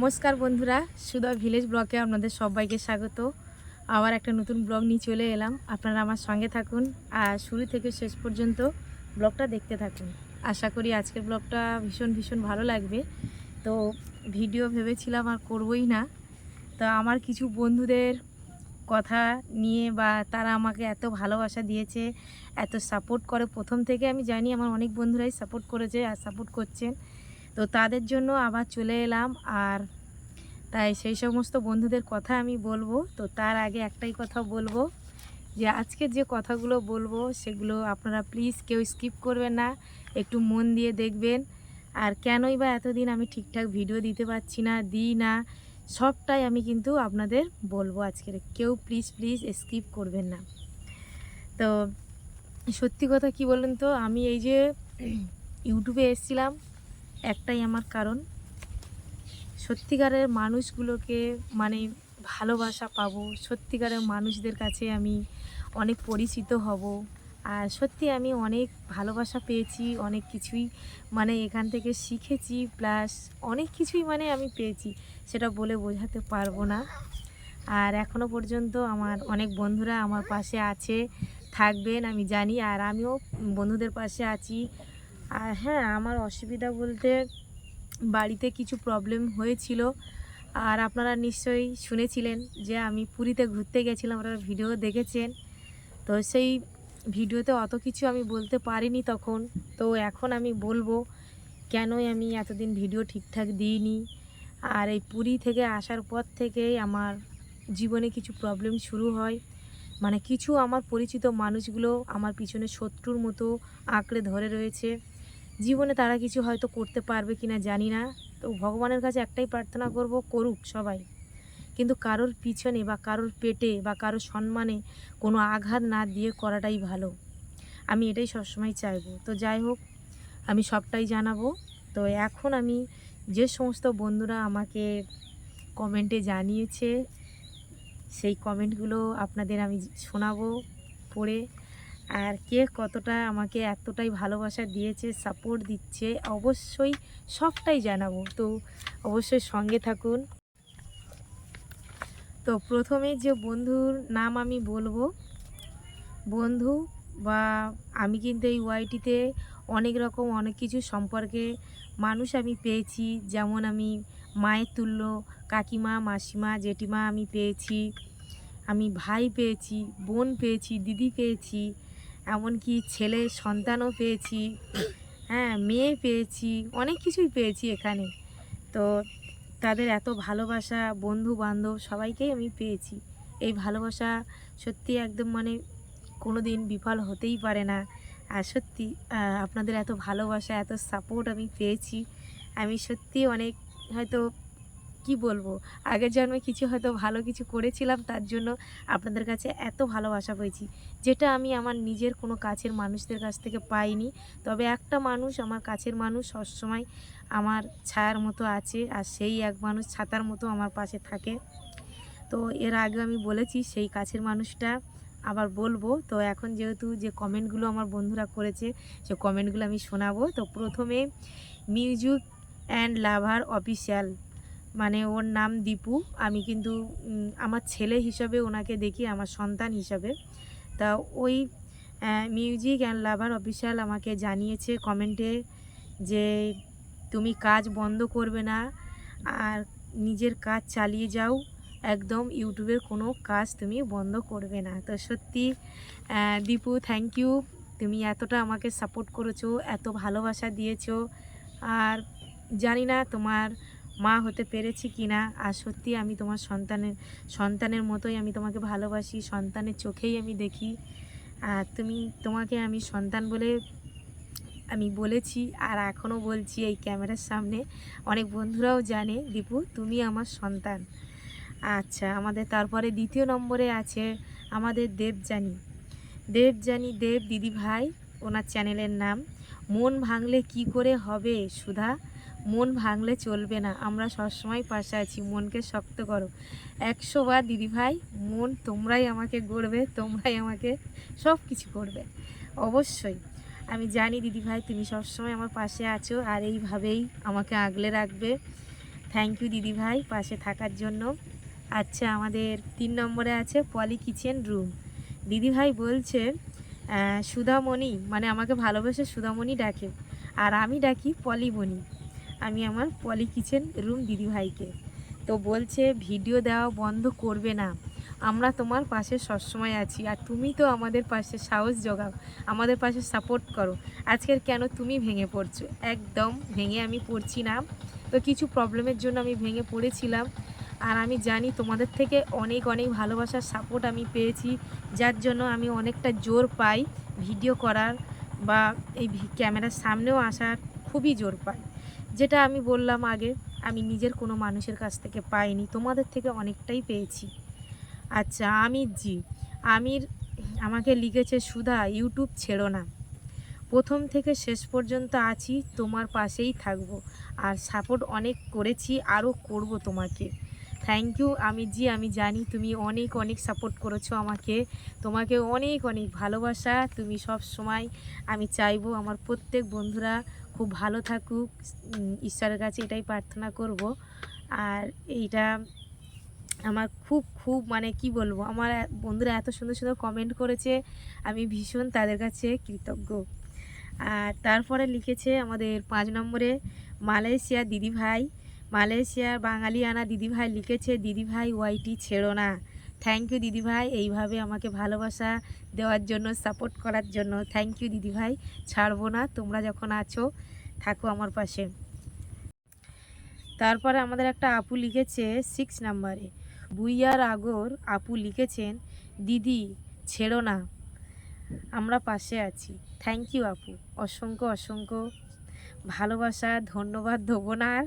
নমস্কার বন্ধুরা সুদা ভিলেজ ব্লকে আপনাদের সবাইকে স্বাগত। আবার একটা নতুন ব্লগ নিয়ে চলে এলাম। আপনারা আমার সঙ্গে থাকুন আর শুরু থেকে শেষ পর্যন্ত ব্লগটা দেখতে থাকুন। আশা করি আজকের ব্লগটা ভীষণ ভীষণ ভালো লাগবে। তো ভিডিও ভেবেছিলাম আর করবই না। তো আমার কিছু বন্ধুদের কথা নিয়ে বা তারা আমাকে এত ভালোবাসা দিয়েছে, এত সাপোর্ট করে। প্রথম থেকে আমি জানি আমার অনেক বন্ধুরাই সাপোর্ট করেছে আর সাপোর্ট করছেন। তো তাদের জন্য আবার চলে এলাম। আর তাই সেই সমস্ত বন্ধুদের কথা আমি বলব। তো তার আগে একটাই কথা বলব যে, আজকে যে কথাগুলো বলব সেগুলো আপনারা প্লিজ কেউ স্কিপ করবেন না। একটু মন দিয়ে দেখবেন। আর কেনই বা এতদিন আমি ঠিকঠাক ভিডিও দিতে পারছি না, দিই না, সবটাই আমি কিন্তু আপনাদের বলব আজকের। কেউ প্লিজ প্লিজ স্কিপ করবেন না। তো সত্যি কথা কি বলেন তো, আমি এই যে ইউটিউবে এসেছিলাম। একটাই আমার কারণ। সত্যিকারের মানুষগুলোকে মানে ভালোবাসা পাবো। সত্যিকারের মানুষদের কাছে আমি অনেক পরিচিত হব। আর সত্যি আমি অনেক ভালোবাসা পেয়েছি, অনেক কিছুই মানে এখান থেকে শিখেছি, প্লাস অনেক কিছুই মানে আমি পেয়েছি, সেটা বলে বোঝাতে পারব না। আর এখনও পর্যন্ত আমার অনেক বন্ধুরা আমার পাশে আছে, থাকবেন, আমি জানি। আর আমিও বন্ধুদের পাশে আছি। আর হ্যাঁ আমার অসুবিধা বলতে বাড়িতে কিছু প্রবলেম হয়েছিল। আর আপনারা নিশ্চয়ই শুনেছিলেন যে আমি পুরীতে ঘুরতে গেছিলাম, আপনারা ভিডিও দেখেছেন। তো সেই ভিডিওতে অত কিছু আমি বলতে পারিনি তখন। তো এখন আমি বলব, কেনই আমি এতদিন ভিডিও ঠিকঠাক দিইনি? আর এই পুরী থেকে আসার পর থেকেই আমার জীবনে কিছু প্রবলেম শুরু হয়। মানে কিছু আমার পরিচিত মানুষগুলো আমার পিছনে শত্রুর মতো আঁকড়ে ধরে রয়েছে। জীবনে তারা কিছু হয়তো করতে পারবে কি না জানি না। তো ভগবানের কাছে একটাই প্রার্থনা করব, করুক সবাই। কিন্তু কারোর পিছনে বা কারোর পেটে বা কারোর সম্মানে কোনো আঘাত না দিয়ে করাটাই ভালো। আমি এটাই সবসময় চাইব। তো যাই হোক, আমি সবটাই জানাব। তো এখন আমি যে সমস্ত বন্ধুরা আমাকে কমেন্টে জানিয়েছে, সেই কমেন্টগুলো আপনাদের আমি শোনাবো, পড়ে। আর কে কতটা আমাকে এতটাই ভালোবাসা দিয়েছে সাপোর্ট দিচ্ছে, অবশ্যই সবটাই জানাব। তো অবশ্যই সঙ্গে থাকুন। তো প্রথমে যে বন্ধুর নাম আমি বলব, বন্ধু বা আমি কিন্তু এই ওয়াইটিতে অনেক রকম অনেক কিছু সম্পর্কে মানুষ আমি পেয়েছি, যেমন আমি মায়ের তুল্য, কাকিমা, মাসিমা, জেঠিমা আমি পেয়েছি, আমি ভাই পেয়েছি, বোন পেয়েছি, দিদি পেয়েছি এমনকি ছেলে সন্তানও পেয়েছি হ্যাঁ মেয়ে পেয়েছি, অনেক কিছুই পেয়েছি এখানে। তো তাদের এত ভালোবাসা বন্ধু বান্ধব সবাইকেই আমি পেয়েছি। এই ভালোবাসা সত্যি একদম মানে কোনো দিন বিফল হতেই পারে না। আর সত্যি আপনাদের এত ভালোবাসা, এত সাপোর্ট আমি পেয়েছি। আমি সত্যি অনেক হয়তো কি বলব? আগের জন্মে কিছু হয়তো ভালো কিছু করেছিলাম, তার জন্য আপনাদের কাছে এত ভালোবাসা পেয়েছি, যেটা আমি আমার নিজের কোনো কাছের মানুষদের কাছ থেকে পাইনি। তবে একটা মানুষ আমার কাছের মানুষ সবসময় আমার ছায়ার মতো আছে, আর সেই এক মানুষ ছাতার মতো আমার পাশে থাকে। তো এর আগে আমি বলেছি, সেই কাছের মানুষটা আবার বলব। তো এখন যেহেতু যে কমেন্টগুলো আমার বন্ধুরা করেছে, সে কমেন্টগুলো আমি শোনাবো। তো প্রথমে মিউজিক অ্যান্ড লাভার অফিসিয়াল। মানে ওর নাম দীপু। আমি কিন্তু আমার ছেলে হিসাবে ওনাকে দেখি, আমার সন্তান হিসাবে। তা ওই মিউজিক অ্যান্ড লাভার অফিসিয়াল আমাকে জানিয়েছে কমেন্টে যে, তুমি কাজ বন্ধ করবে না, আর নিজের কাজ চালিয়ে যাও। একদম ইউটিউবের কোনো কাজ তুমি বন্ধ করবে না। তো সত্যি দীপু থ্যাংক ইউ তুমি এতটা আমাকে সাপোর্ট করেছ, এত ভালোবাসা দিয়েছ। আর জানি না তোমার মা হতে পেরেছি কি না আর সত্যি আমি তোমার সন্তানের সন্তানের মতোই আমি তোমাকে ভালোবাসি, সন্তানের চোখেই আমি দেখি। আর তুমি, তোমাকে আমি সন্তান বলে আমি বলেছি আর এখনও বলছি এই ক্যামেরার সামনে। অনেক বন্ধুরাও জানে, দীপু, তুমি আমার সন্তান। আচ্ছা আমাদের তারপরে দ্বিতীয় নম্বরে আছে আমাদের দেবজানি দেবজানি দেব দিদি ভাই ওনার চ্যানেলের নাম। মন ভাঙলে কি করে হবে, সুধা? মন ভাঙলে চলবে না। আমরা সবসময় পাশে আছি, মনকে শক্ত করো। একশো বার দিদি ভাই, মন তোমরাই আমাকে গড়বে, তোমরাই আমাকে সব কিছু করবে। অবশ্যই। আমি জানি দিদি ভাই, তুমি সবসময় আমার পাশে আছো আর এইভাবেই আমাকে আগলে রাখবে। থ্যাংক ইউ দিদি ভাই পাশে থাকার জন্য। আচ্ছা আমাদের তিন নম্বরে আছে পলি কিচেন রুম। দিদি ভাই বলছে সুধামণি মানে আমাকে ভালোবেসে সুধামণি ডাকে। আর আমি ডাকি পলিমণি। আমি আমার পলি কিচেন রুম দিদি ভাইকে তো বলছে, ভিডিও দেওয়া বন্ধ করবে না। আমরা তোমার পাশে সবসময় আছি আর তুমি তো আমাদের পাশে সাহস জোগাও, আমাদের পাশে সাপোর্ট করো। আজকের কেন তুমি ভেঙে পড়ছো? একদম ভেঙে আমি পড়ছি না। তো কিছু প্রবলেমের জন্য আমি ভেঙে পড়েছিলাম। আর আমি জানি তোমাদের থেকে অনেক অনেক ভালোবাসার সাপোর্ট আমি পেয়েছি, যার জন্য আমি অনেকটা জোর পাই ভিডিও করার বা এই ক্যামেরার সামনেও আসার, খুবই জোর পাই। যেটা আমি বললাম আগে, আমি নিজের কোনো মানুষের কাছ থেকে পাইনি, তোমাদের থেকে অনেকটাই পেয়েছি। আচ্ছা আমির জি, আমির আমাকে লিখেছে, সুধা, ইউটিউব ছেড়ো না। প্রথম থেকে শেষ পর্যন্ত আছি, তোমার পাশেই থাকব। আর সাপোর্ট অনেক করেছি, আরও করব তোমাকে। থ্যাংক ইউ আমি জি, আমি জানি তুমি অনেক অনেক সাপোর্ট করেছ আমাকে। তোমাকে অনেক অনেক ভালোবাসা। তুমি সব সময় আমি চাইব আমার প্রত্যেক বন্ধুরা খুব ভালো থাকুক। ঈশ্বরের কাছে এটাই প্রার্থনা করব। আর এইটা আমার খুব খুব মানে কি বলব, আমার বন্ধুরা এত সুন্দর সুন্দর কমেন্ট করেছে। আমি ভীষণ তাদের কাছে কৃতজ্ঞ। আর তারপরে লিখেছে আমাদের পাঁচ নম্বরে মালয়েশিয়া দিদিভাই, মালয়েশিয়ার বাঙালিয়ানা দিদিভাই লিখেছে, দিদিভাই, ওয়াইটি ছেড়ো না। থ্যাংক ইউ দিদিভাই এইভাবে আমাকে ভালোবাসা দেওয়ার জন্য সাপোর্ট করার জন্য থ্যাংক ইউ দিদিভাই ছাড়বো না, তোমরা যখন আছো, থাকো আমার পাশে। তারপরে আমাদের একটা আপু লিখেছে সিক্স নাম্বারে বুইয়ার আগর আপু লিখেছেন, দিদি, ছেড়ো না, আমরা পাশে আছি। থ্যাংক ইউ আপু। অসংখ্য অসংখ্য ভালোবাসা, ধন্যবাদ দেবো না আর।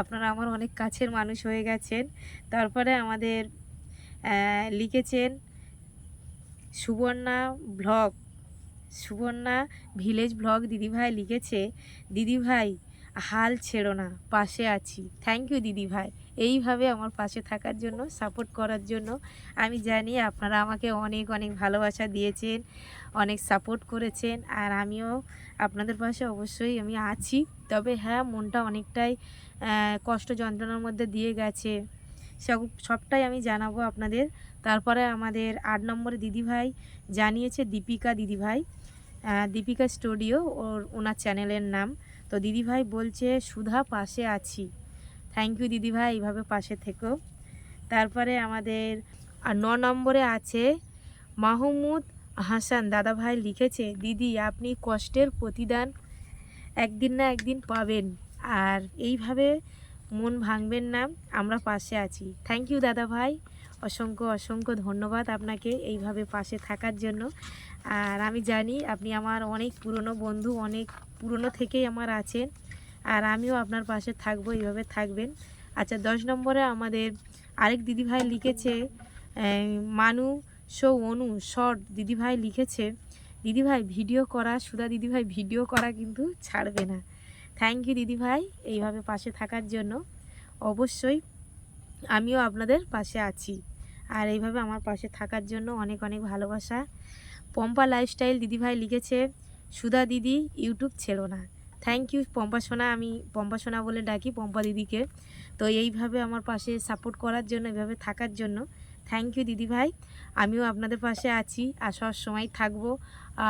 আপনারা আমার অনেক কাছের মানুষ হয়ে গেছেন। তারপরে আমাদের লিখেছেন Subarna blog, Subarna village blog দিদিভাই লিখেছে, দিদিভাই, হাল ছেড়ো না, পাশে আছি। থ্যাংক ইউ দিদিভাই। এইভাবে আমার পাশে থাকার জন্য সাপোর্ট করার জন্য আমি জানি আপনারা আমাকে অনেক অনেক ভালোবাসা দিয়েছেন, অনেক সাপোর্ট করেছেন, আর আমিও আপনাদের পাশে অবশ্যই আমি আছি। তবে হ্যাঁ মনটা অনেকটাই কষ্ট যন্ত্রণার মধ্যে দিয়ে গেছে। সব সবটাই আমি জানাব আপনাদের। তারপরে আমাদের আট নম্বরে দিদিভাই জানিয়েছে দীপিকা দিদিভাই দীপিকা স্টুডিও, ওর, ওনার চ্যানেলের নাম। তো দিদিভাই বলছে, সুধা, পাশে আছি। থ্যাংক ইউ দিদিভাই এইভাবে পাশে থেকো। তারপরে আমাদের ন নম্বরে আছে, মাহমুদ হাসান। দাদাভাই লিখেছে, দিদি, আপনি কষ্টের প্রতিদান একদিন না একদিন পাবেন। আর এইভাবে মন ভাঙবেন না, আমরা পাশে আছি। থ্যাংক ইউ দাদা ভাই। অসংখ্য অসংখ্য ধন্যবাদ আপনাকে এইভাবে পাশে থাকার জন্য। আর আমি জানি আপনি আমার অনেক পুরনো বন্ধু, অনেক পুরনো থেকেই আমার আছেন। আর আমিও আপনার পাশে থাকব, এইভাবে থাকবেন। আচ্ছা দশ নম্বরে আমাদের আরেক দিদিভাই লিখেছে মানু শো অনু, শর্ট, দিদিভাই লিখেছে, দিদিভাই, ভিডিও করা, সুধা দিদিভাই, ভিডিও করা কিন্তু ছাড়বে না। থ্যাংক ইউ দিদিভাই এইভাবে পাশে থাকার জন্য। অবশ্যই আমিও আপনাদের পাশে আছি। আর এইভাবে আমার পাশে থাকার জন্য অনেক অনেক ভালোবাসা। পম্পা লাইফস্টাইল দিদিভাই লিখেছে, সুধা দিদি ইউটিউব ছেড়ো না। থ্যাংক ইউ পম্পা সোনা, আমি পম্পা সোনা বলে ডাকি পম্পা দিদিকে। তো এইভাবে আমার পাশে সাপোর্ট করার জন্য, এইভাবে থাকার জন্য থ্যাংক ইউ দিদিভাই আমিও আপনাদের পাশে আছি আর সব সময় থাকব।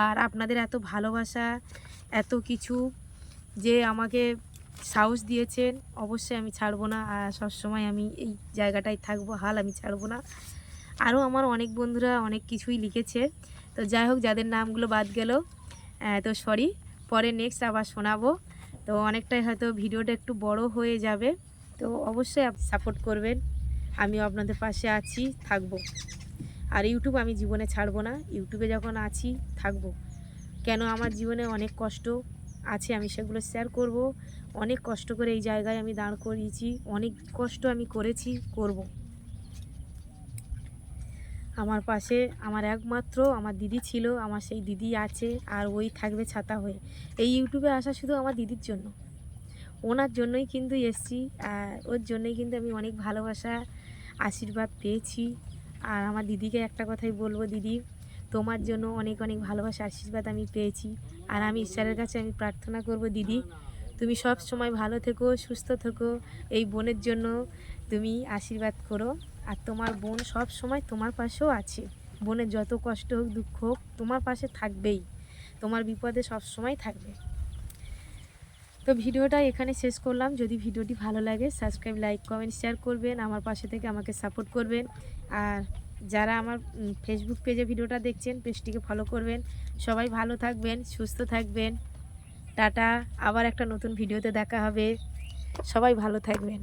আর আপনাদের এত ভালোবাসা, এত কিছু যে আমাকে সাহস দিয়েছেন, অবশ্যই আমি ছাড়বো না। আর সবসময় আমি এই জায়গাটায় থাকব, হাল আমি ছাড়বো না। আরও আমার অনেক বন্ধুরা অনেক কিছুই লিখেছে। তো যাই হোক, যাদের নামগুলো বাদ গেল তো সরি পরে নেক্সট আবার শোনাবো। তো অনেকটাই হয়তো ভিডিওটা একটু বড় হয়ে যাবে। তো অবশ্যই সাপোর্ট করবেন। আমিও আপনাদের পাশে আছি, থাকব। আর ইউটিউব আমি জীবনে ছাড়বো না। ইউটিউবে যখন আছি, থাকব। কেন? আমার জীবনে অনেক কষ্ট। আছে, আমি সেগুলো শেয়ার করব। অনেক কষ্ট করে এই জায়গায় আমি দাঁড় করিয়েছি, অনেক কষ্ট আমি করেছি, করব। আমার পাশে আমার একমাত্র আমার দিদি ছিল, আমার সেই দিদি আছে, আর ওই থাকবে ছাতা হয়ে। এই ইউটিউবে আসা শুধু আমার দিদির জন্য। ওনার জন্যই কিন্তু এসছি, আর ওর জন্যই কিন্তু আমি অনেক ভালোবাসা, আশীর্বাদ পেয়েছি। আর আমার দিদিকে একটা কথাই বলব, দিদি তোমার জন্য অনেক অনেক ভালোবাসা, আশীর্বাদ আমি পেয়েছি। আর আমি ঈশ্বরের কাছে আমি প্রার্থনা করব, দিদি, তুমি সব সময় ভালো থেকো, সুস্থ থেকো। এই বোনের জন্য তুমি আশীর্বাদ করো। আর তোমার বোন সব সময় তোমার পাশেও আছে। বোনের যত কষ্ট হোক, দুঃখ হোক, তোমার পাশে থাকবেই। তোমার বিপদে সব সময় থাকবে। তো ভিডিওটা এখানে শেষ করলাম। যদি ভিডিওটি ভালো লাগে সাবস্ক্রাইব লাইক কমেন্ট শেয়ার করবেন। আমার পাশে থেকে আমাকে সাপোর্ট করবেন। আর যারা আমার ফেসবুক পেজে ভিডিওটা দেখছেন, পেজটিকে ফলো করবেন। সবাই ভালো থাকবেন, সুস্থ থাকবেন। টাটা, আবার একটা নতুন ভিডিওতে দেখা হবে। সবাই ভালো থাকবেন।